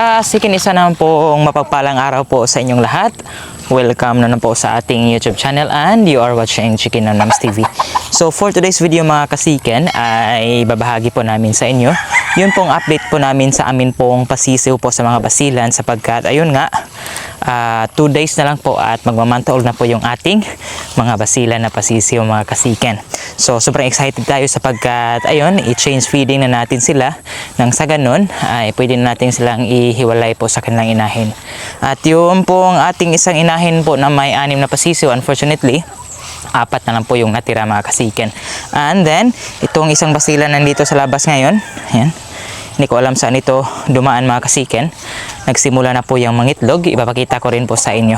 Kasikin isa naman pong mapagpalang araw po sa inyong lahat. Welcome na naman po sa ating YouTube channel and you are watching Chicken Nams TV. So for today's video mga kasiken ay babahagi po namin sa inyo yun pong update po namin sa amin pong pasisiw po sa mga basilan sapagkat ayun nga 2 days na lang po at magmamantaol na po yung ating mga basilan na pasisiw mga kasiken. So sobrang excited tayo sapagkat ayun i-change feeding na natin sila nang sa ganun ay pwede na natin silang ihiwalay po sa kanilang inahin. At yung pong ating isang inahin po na may anim na pasisiw unfortunately apat na lang po yung natira mga kasiken. And then, itong isang basilan nandito sa labas ngayon. Ayan. Hindi ko alam saan ito dumaan mga kasiken. Nagsimula na po yung mangitlog. Ipapakita ko rin po sa inyo.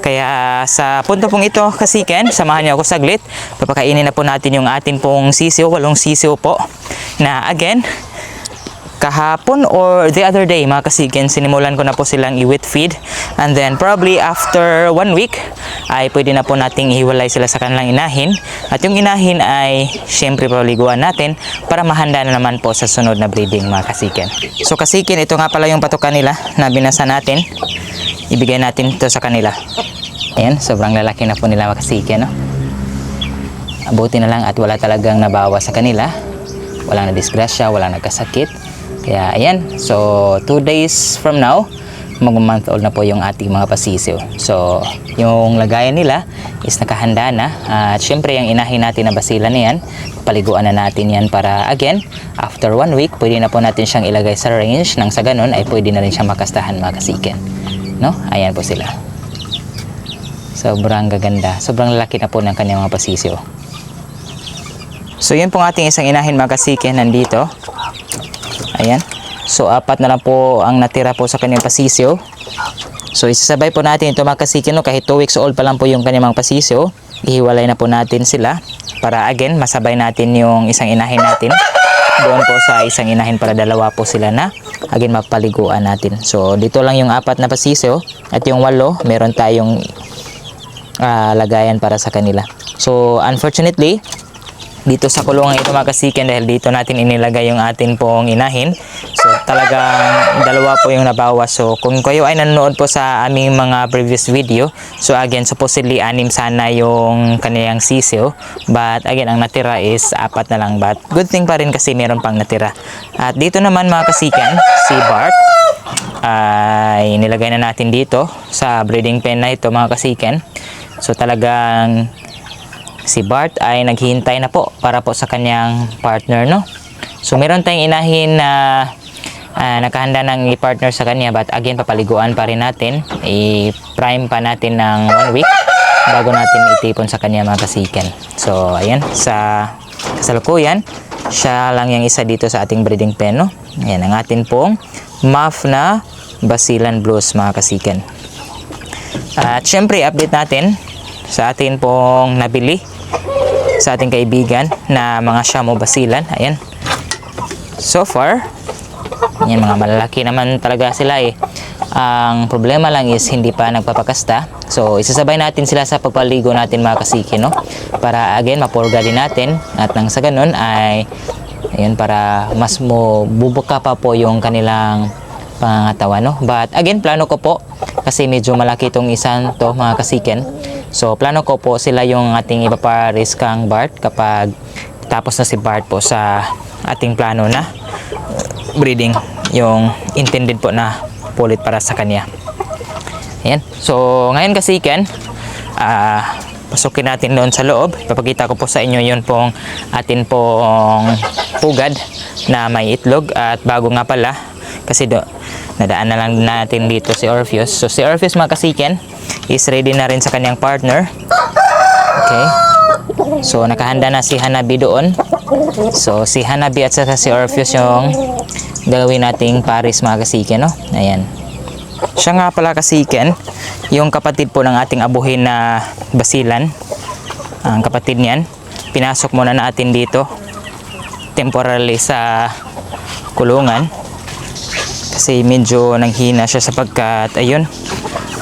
Kaya sa punto pong ito kasiken, samahan niyo ako saglit. Papakainin na po natin yung atin pong sisiw, walong sisiw po. Na again, kahapon or the other day mga kasigen sinimulan ko na po silang i-wet feed. And then probably after one week ay pwede na po nating ihiwalay sila sa kanilang inahin. At yung inahin ay syempre paliguan natin para mahanda na naman po sa sunod na breeding mga kasigen so kasigen ito nga pala yung patukan nila na binasa natin. Ibigay natin ito sa kanila. Ayan sobrang lalaki na po nila mga kasigen no? abuti na lang at wala talagang nabawa sa kanila. Walang nadisgrasya, walang nagkasakit kaya ayan, so 2 days from now, mag-month old na po yung ating mga pasisiw. So, yung lagayan nila is nakahanda na. At syempre, yung inahin natin na basila na yan, paliguan na natin yan para again, after one week, pwede na po natin siyang ilagay sa range nang sa ganun ay pwede na rin siyang makastahan mga kasiken. No? Ayan po sila. Sobrang gaganda. Sobrang lalaki na po ng kanyang mga pasisiw. So, yun pong ating isang inahin mga kasiken nandito. Ayan. So, apat na lang po ang natira po sa kanyang pasisyo. So, isasabay po natin ito mga kasikin. No? Kahit 2 weeks old pa lang po yung kanyang mga pasisyo. Ihiwalay na po natin sila. Para again, masabay natin yung isang inahin natin. Doon po sa isang inahin para dalawa po sila na again mapaliguan natin. So, dito lang yung apat na pasisyo. At yung walo, meron tayong ah, lagayan para sa kanila. So, unfortunately, dito sa kulungan ito mga kasiken dahil dito natin inilagay yung atin pong inahin. So talagang dalawa po yung nabawas. So kung kayo ay nanonood po sa aming mga previous video, so again supposedly anim sana yung kaniyang sisiyo. But again ang natira is apat na lang. But good thing pa rin kasi meron pang natira. At dito naman mga kasiken, si Bart ay nilagay na natin dito sa breeding pen na ito mga kasiken. So talagang si Bart ay naghihintay na po para po sa kanyang partner, no? So, meron tayong inahin na ah, nakahanda ng i-partner sa kanya but again, papaliguan pa rin natin. I-prime pa natin ng one week bago natin itipon sa kanya mga kasiken. So, ayan, sa kasalukuyan, siya lang yung isa dito sa ating breeding pen, no? Ayan, ang atin pong muff na Basilan Blues mga kasiken. At syempre, update natin sa atin pong nabili sa ating kaibigan na mga Shamo Basilan. Ayan. So far, yan mga malalaki naman talaga sila eh. Ang problema lang is hindi pa nagpapakasta. So, isasabay natin sila sa pagpaligo natin mga kasiki, no? Para again, mapurga din natin. At nang sa ganun ay, ayun, para mas mo bubuka pa po yung kanilang pangangatawan, no? But again, plano ko po, kasi medyo malaki itong isang to mga kasiken. So, plano ko po sila yung ating ipaparis kang Bart kapag tapos na si Bart po sa ating plano na breeding yung intended po na pulit para sa kanya. Ayan. So, ngayon kasi Ken, ah, pasukin natin doon sa loob. Papakita ko po sa inyo yun pong atin pong pugad na may itlog. At bago nga pala, kasi do, nadaan na lang natin dito si Orpheus. So, si Orpheus mga kasiken is ready na rin sa kanyang partner. Okay. So, nakahanda na si Hanabi doon. So, si Hanabi at saka si Orpheus yung gagawin nating Paris mga kasiken, no? Ayan. Siya nga pala kasiken, yung kapatid po ng ating abuhin na basilan. Ang kapatid niyan, pinasok muna natin dito temporarily sa kulungan kasi medyo nanghina siya sapagkat ayun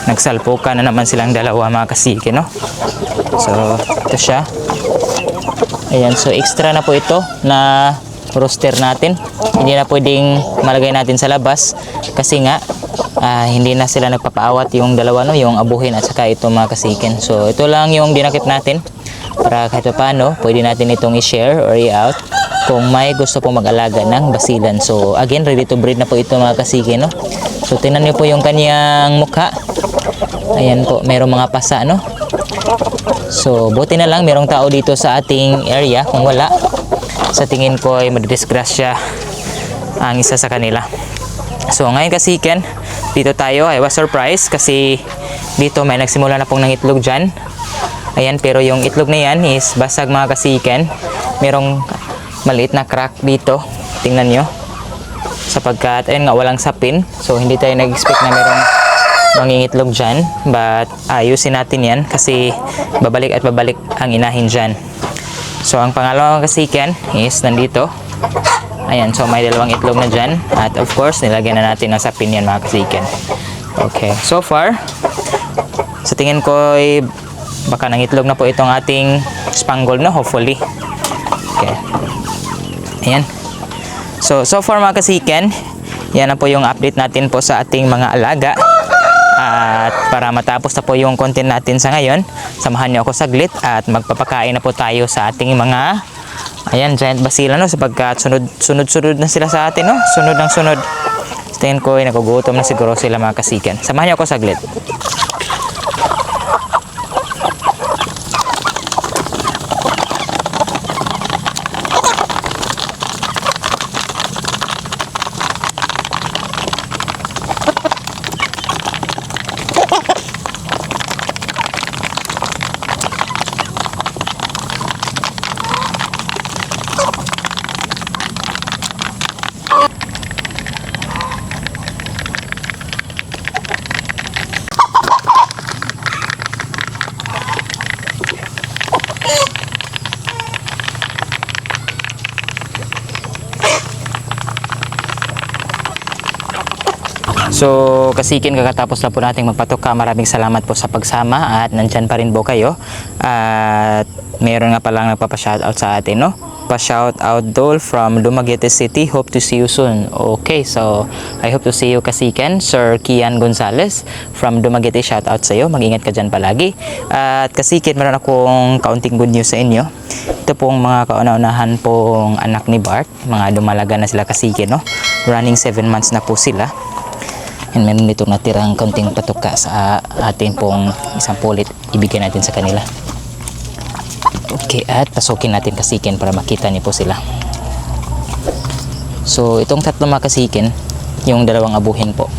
nagsalpukan na naman silang dalawa mga kasike no so ito siya ayan so extra na po ito na rooster natin. Hindi na pwedeng malagay natin sa labas kasi nga ah, hindi na sila nagpapaawat yung dalawa no, yung abuhin at saka ito mga kasiken. So ito lang yung dinakip natin para kahit paano pwede natin itong i-share or i-out kung may gusto pong mag-alaga ng basilan. So again, ready to breed na po ito mga kasiken no. So tingnan niyo po yung kanyang mukha. Ayan po, merong mga pasa no. So, buti na lang merong tao dito sa ating area. Kung wala, sa tingin ko ay madidisgrasya ang isa sa kanila. So, ngayon kasi Ken, dito tayo. I was surprised kasi dito may nagsimula na pong ng itlog dyan. Ayan, pero yung itlog na yan is basag mga kasiken. Merong maliit na crack dito. Tingnan nyo. Sapagkat, ayun nga, walang sapin. So, hindi tayo nag-expect na merong mangingitlog dyan. But, ayusin natin yan kasi babalik at babalik ang inahin dyan. So, ang pangalawang kasiken is nandito. Ayan, so may dalawang itlog na dyan. At of course, nilagyan na natin ng sapin yan mga kasiken. Okay, so far, sa tingin ko ay baka nangitlog na po itong ating spangled no, hopefully. Okay. Ayan. So, so far mga kasiken, yan na po yung update natin po sa ating mga alaga. At para matapos na po yung content natin sa ngayon, samahan niyo ako saglit at magpapakain na po tayo sa ating mga ayan, giant basila no sapagkat sunod sunod sunod na sila sa atin no. Sunod ng sunod. Tingin ko ay nagugutom na siguro sila mga kasiken. Samahan niyo ako saglit. So, kasikin kakatapos na po nating magpatuka. Maraming salamat po sa pagsama at nandyan pa rin po kayo. At meron nga palang nagpapa-shoutout sa atin, no? Pa-shoutout Dole from Dumaguete City. Hope to see you soon. Okay, so I hope to see you kasiken. Sir Kian Gonzalez from Dumaguete, shoutout sa iyo. Mag-ingat ka dyan palagi. At kasikin, meron akong kaunting good news sa inyo. Ito pong mga kauna-unahan pong anak ni Bart. Mga dumalaga na sila kasikin, no? Running 7 months na po sila. And meron dito natirang kaunting patuka sa atin pong isang pulit ibigay natin sa kanila. Okay, at pasukin natin kasikin para makita niyo po sila. So, itong tatlo mga kasikin, yung dalawang abuhin po.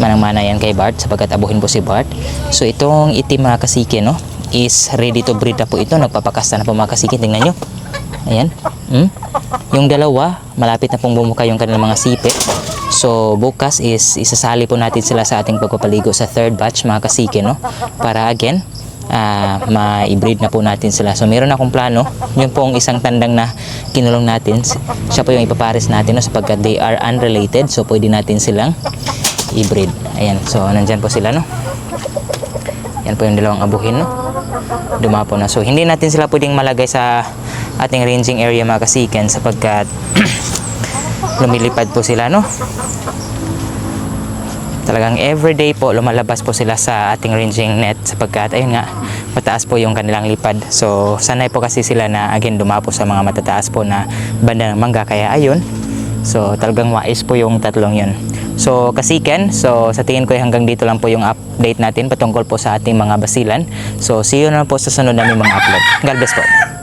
Manang-mana yan kay Bart sapagkat abuhin po si Bart. So, itong itim mga kasikin, no, is ready to breed na po ito. Nagpapakasta na po mga kasikin. Tingnan nyo. Ayan. Hmm? Yung dalawa, malapit na pong bumuka yung kanilang mga sipe. So, bukas is isasali po natin sila sa ating pagpapaligo sa third batch mga kasike, no? Para again, ah ma-breed na po natin sila. So, meron akong plano. Yung pong isang tandang na kinulong natin, siya po yung ipapares natin, no? Sapagkat they are unrelated. So, pwede natin silang i-breed. Ayan. So, nandyan po sila, no? Yan po yung dalawang abuhin, no? Dumapo na. So, hindi natin sila pwedeng malagay sa ating ranging area mga kasiken sapagkat lumilipad po sila no? Talagang everyday po lumalabas po sila sa ating ranging net sapagkat ayun nga mataas po yung kanilang lipad. So sanay po kasi sila na again dumapo sa mga matataas po na banda ng mangga. Kaya ayun. So talagang wais po yung tatlong yun. So kasiken so sa tingin ko ay hanggang dito lang po yung update natin patungkol po sa ating mga basilan. So see you na po sa sunod namin mga upload. God bless po